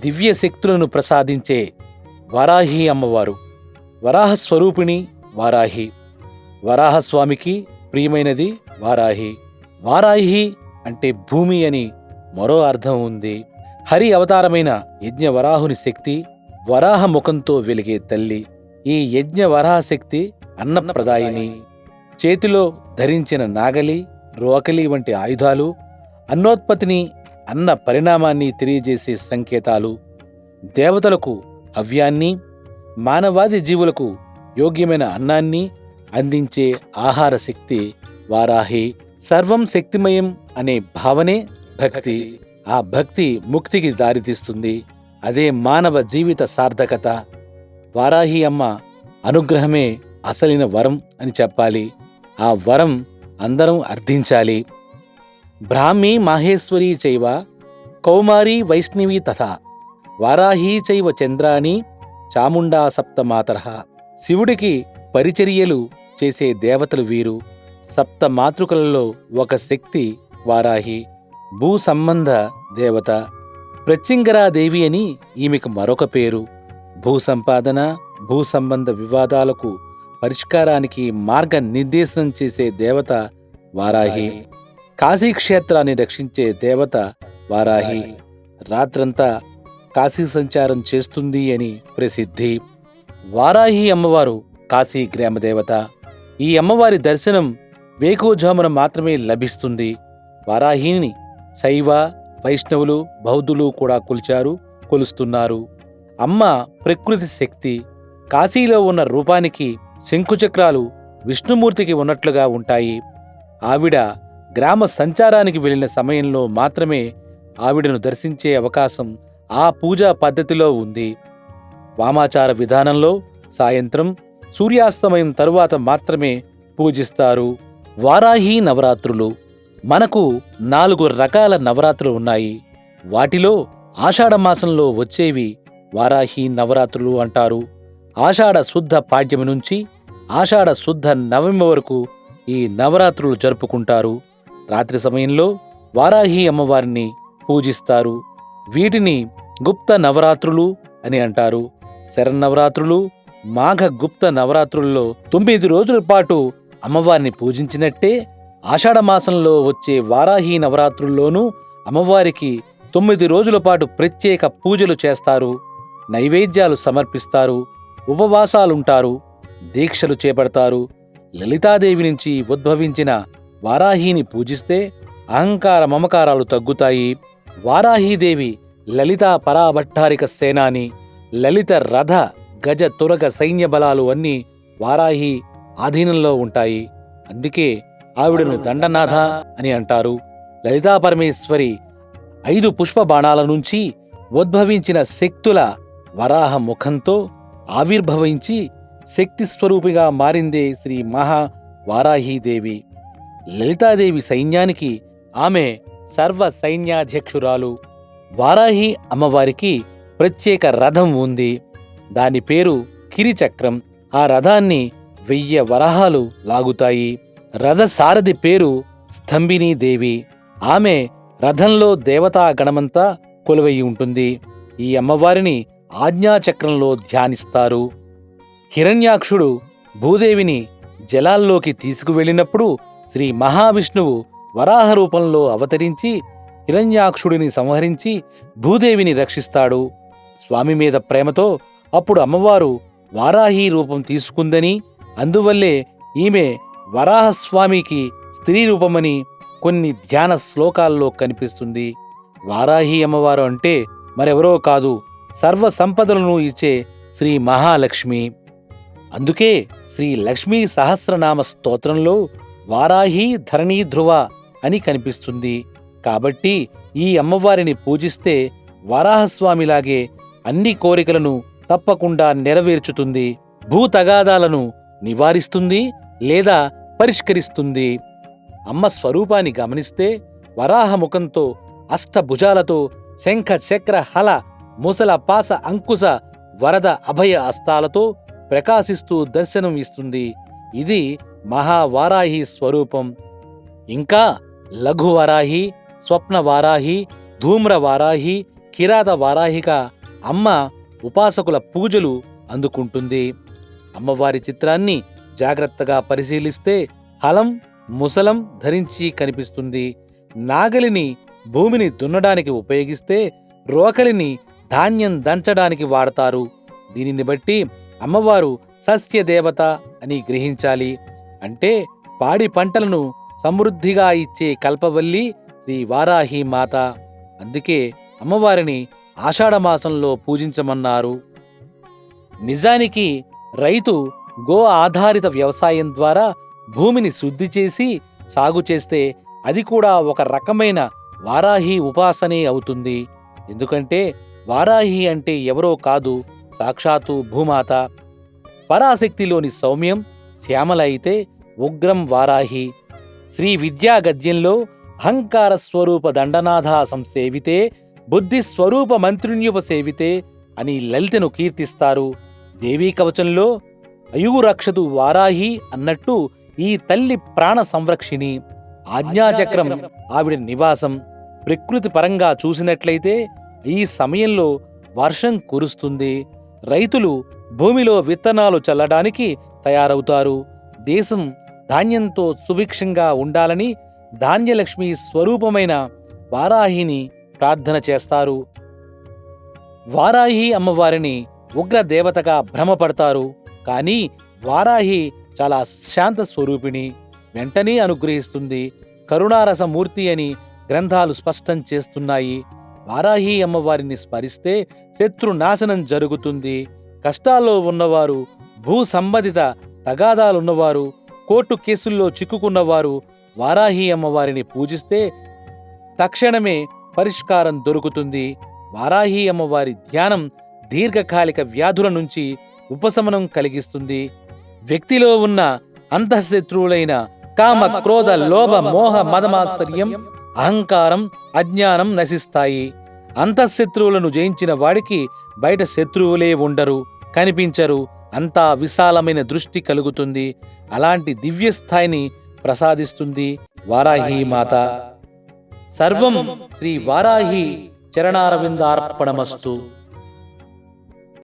దివ్య శక్తులను ప్రసాదించే వరాహి అమ్మవారు. వరాహ స్వరూపిణి వారాహి. వరాహస్వామికి ప్రియమైనది వారాహి. వారాహి అంటే భూమి అని మరో అర్థం ఉంది. హరి అవతారమైన యజ్ఞ వరాహుని శక్తి వరాహ ముఖంతో వెలిగే తల్లి. ఈ యజ్ఞ వరాహ శక్తి అన్నప్రదాయిని. చేతిలో ధరించిన నాగలి రోకలి వంటి ఆయుధాలు అన్నోత్పత్తిని అన్న పరిణామాన్ని తెలియజేసే సంకేతాలు దేవతలకు హవ్యాన్ని మానవాది జీవులకు యోగ్యమైన అన్నాన్ని అందించే ఆహార శక్తి వారాహి సర్వం శక్తిమయం అనే భావనే భక్తి. ఆ భక్తి ముక్తికి దారితీస్తుంది. అదే మానవ జీవిత సార్థకత. వారాహి అమ్మ అనుగ్రహమే అసలైన వరం అని చెప్పాలి. ఆ వరం అందరం అర్థించాలి. బ్రాహ్మీ మాహేశ్వరీ చైవ కౌమారీ వైష్ణవి తథా వారాహీ చైవ చంద్రాని చాముండా సప్తమాతర. శివుడికి పరిచర్యలు చేసే దేవతలు వీరు. సప్త మాతృకలలో ఒక శక్తి వారాహి భూ సంబంధ దేవత. ప్రత్యంగరాదేవి అని ఈమెకు మరొక పేరు. భూ సంపాదన భూ సంబంధ వివాదాలకు పరిష్కారానికి మార్గ నిర్దేశనం చేసే దేవత వారాహి. కాశీక్షేత్రాన్ని రక్షించే దేవత వారాహి. రాత్రంతా కాశీ సంచారం చేస్తుంది అని ప్రసిద్ధి. వారాహి అమ్మవారు కాశీ గ్రామదేవత ఈ అమ్మవారి దర్శనం వేకోజామున మాత్రమే లభిస్తుంది. వారాహిని శైవ వైష్ణవులు బౌద్ధులు కూడా కొలిచారు కొలుస్తున్నారు. అమ్మ ప్రకృతి శక్తి కాశీలో ఉన్న రూపానికి శంకుచక్రాలు విష్ణుమూర్తికి ఉన్నట్లుగా ఉంటాయి. ఆవిడ గ్రామ సంచారానికి వెళ్ళిన సమయంలో మాత్రమే ఆవిడను దర్శించే అవకాశం ఆ పూజా పద్ధతిలో ఉంది. వామాచార విధానంలో సాయంత్రం సూర్యాస్తమయం తరువాత మాత్రమే పూజిస్తారు వారాహి నవరాత్రులు. మనకు నాలుగు రకాల నవరాత్రులు ఉన్నాయి. వాటిలో ఆషాఢమాసంలో వచ్చేవి వారాహి నవరాత్రులు అంటారు. ఆషాఢ శుద్ధ పాడ్యమి నుంచి ఆషాఢ శుద్ధ నవమి వరకు ఈ నవరాత్రులు జరుపుకుంటారు. రాత్రి సమయంలో వారాహి అమ్మవారిని పూజిస్తారు. వీటిని గుప్త నవరాత్రులు అని అంటారు. శరన్నవరాత్రులు మాఘ గుప్త నవరాత్రుల్లో తొమ్మిది రోజుల పాటు అమ్మవారిని పూజించినట్టే ఆషాఢమాసంలో వచ్చే వారాహి నవరాత్రుల్లోనూ అమ్మవారికి తొమ్మిది రోజుల పాటు ప్రత్యేక పూజలు చేస్తారు. నైవేద్యాలు సమర్పిస్తారు. ఉపవాసాలుంటారు దీక్షలు చేపడతారు. లలితాదేవి నుంచి ఉద్భవించిన వారాహిని పూజిస్తే అహంకార మమకారాలు తగ్గుతాయి. వారాహీదేవి లలితా పరాభట్టారిక సేనాని లలిత రథ గజ తురగ సైన్య బలాలు అన్నీ వారాహి ఆధీనంలో ఉంటాయి. అందుకే ఆవిడను దండనాథ అని అంటారు. లలితా పరమేశ్వరి ఐదు పుష్ప బాణాల నుంచి ఉద్భవించిన శక్తుల వరాహ ముఖంతో ఆవిర్భవించి శక్తి స్వరూపిగా మారిందే శ్రీ మహా వారాహీదేవి లలితాదేవి సైన్యానికి ఆమె సర్వ సైన్యాధ్యక్షురాలు. వారాహి అమ్మవారికి ప్రత్యేక రథం ఉంది. దాని పేరు కిరిచక్రం. ఆ రథాన్ని వెయ్య వరహాలు లాగుతాయి. రథ సారథి పేరు స్తంభినీ దేవి ఆమె రథంలో దేవతా గణమంతా కొలువై ఉంటుంది. ఈ అమ్మవారిని ఆజ్ఞాచక్రంలో ధ్యానిస్తారు. హిరణ్యాక్షుడు భూదేవిని జలాల్లోకి తీసుకువెళ్ళినప్పుడు శ్రీ మహావిష్ణువు వరాహ రూపంలో అవతరించి హిరణ్యాక్షుడిని సంహరించి భూదేవిని రక్షిస్తాడు. స్వామి మీద ప్రేమతో అప్పుడు అమ్మవారు వారాహి రూపం తీసుకుందని అందువల్లే ఈమె వరాహస్వామికి స్త్రీ రూపమని కొన్ని ధ్యాన శ్లోకాల్లో కనిపిస్తుంది. వారాహి అమ్మవారు అంటే మరెవరో కాదు సర్వ సంపదలను ఇచ్చే శ్రీ మహాలక్ష్మి. అందుకే శ్రీ లక్ష్మీ సహస్రనామ స్తోత్రంలో వారాహి ధరణీ ధ్రువ అని కనిపిస్తుంది. కాబట్టి ఈ అమ్మవారిని పూజిస్తే వారాహస్వామిలాగే అన్ని కోరికలను తప్పకుండా నెరవేర్చుతుంది భూతగాదాలను నివారిస్తుంది లేదా పరిష్కరిస్తుంది. అమ్మ స్వరూపాన్ని గమనిస్తే వరాహముఖంతో అష్టభుజాలతో శంఖ చక్ర హల ముసల పాస అంకుశ వరద అభయ అస్తాలతో ప్రకాశిస్తూ దర్శనం ఇస్తుంది. ఇది మహావారాహి స్వరూపం. ఇంకా లఘువారాహి స్వప్నవారాహి స్వప్న వారాహి ధూమ్ర వారాహి కిరాత వారాహిగా అమ్మ ఉపాసకుల పూజలు అందుకుంటుంది. అమ్మవారి చిత్రాన్ని జాగ్రత్తగా పరిశీలిస్తే హలం ముసలం ధరించి కనిపిస్తుంది. నాగలిని భూమిని దున్నడానికి ఉపయోగిస్తే రోకలిని ధాన్యం దంచడానికి వాడతారు. దీనిని బట్టి అమ్మవారు సస్యదేవత అని గ్రహించాలి. అంటే పాడి పంటలను సమృద్ధిగా ఇచ్చే కల్పవల్లి శ్రీ వారాహి మాత. అందుకే అమ్మవారిని ఆషాఢమాసంలో పూజించమన్నారు. నిజానికి రైతు గో ఆధారిత వ్యవసాయం ద్వారా భూమిని శుద్ధి చేసి సాగు చేస్తే అది కూడా ఒక రకమైన వారాహి ఉపాసనే అవుతుంది. ఎందుకంటే వారాహి అంటే ఎవరో కాదు సాక్షాత్తు భూమాత. పరాశక్తిలోని సౌమ్యం శ్యామల అయితే ఉగ్రం వారాహి. శ్రీ విద్యా గద్యంలో అహంకార స్వరూప దండనాథ సంసేవితే బుద్ధి స్వరూప మంత్రుణ్యుప సేవితే అని లలితను కీర్తిస్తారు. దేవీ కవచంలో అయుగు రక్షదు వారాహి అన్నట్టు ఈ తల్లి ప్రాణ సంరక్షిణి. ఆజ్ఞాచక్రం ఆవిడ నివాసం. ప్రకృతి పరంగా చూసినట్లయితే ఈ సమయంలో వర్షం కురుస్తుంది. రైతులు భూమిలో విత్తనాలు చల్లడానికి తయారవుతారు. దేశం ధాన్యంతో సుభిక్షంగా ఉండాలని ధాన్యలక్ష్మి స్వరూపమైన వారాహిని ప్రార్థన చేస్తారు. వారాహి అమ్మవారిని ఉగ్ర దేవతగా భ్రమపడతారు. కానీ వారాహి చాలా శాంత స్వరూపిణి. వెంటనే అనుగ్రహిస్తుంది. కరుణారసమూర్తి అని గ్రంథాలు స్పష్టం చేస్తున్నాయి. వారాహి అమ్మవారిని స్మరిస్తే శత్రు నాశనం జరుగుతుంది. కష్టాల్లో ఉన్నవారు భూ సంబంధిత తగాదాలున్నవారు కోర్టు కేసుల్లో చిక్కుకున్నవారు వారాహి అమ్మవారిని పూజిస్తే తక్షణమే పరిష్కారం దొరుకుతుంది. వారాహి అమ్మవారి ధ్యానం దీర్ఘకాలిక వ్యాధుల నుంచి ఉపశమనం కలిగిస్తుంది. వ్యక్తిలో ఉన్న అంతఃశత్రువులైన కామ క్రోధ లోభ మోహ మదమాశ్చర్యం అహంకారం అజ్ఞానం నశిస్తాయి. అంతఃశత్రువులను జయించిన వాడికి బయట శత్రువులే ఉండరు కనిపించరు అంతా విశాలమైన దృష్టి కలుగుతుంది. అలాంటి దివ్యస్థాయిని ప్రసాదిస్తుంది వారాహి మాత. సర్వం శ్రీ వారాహి చరణారవిందార్పణమస్తు.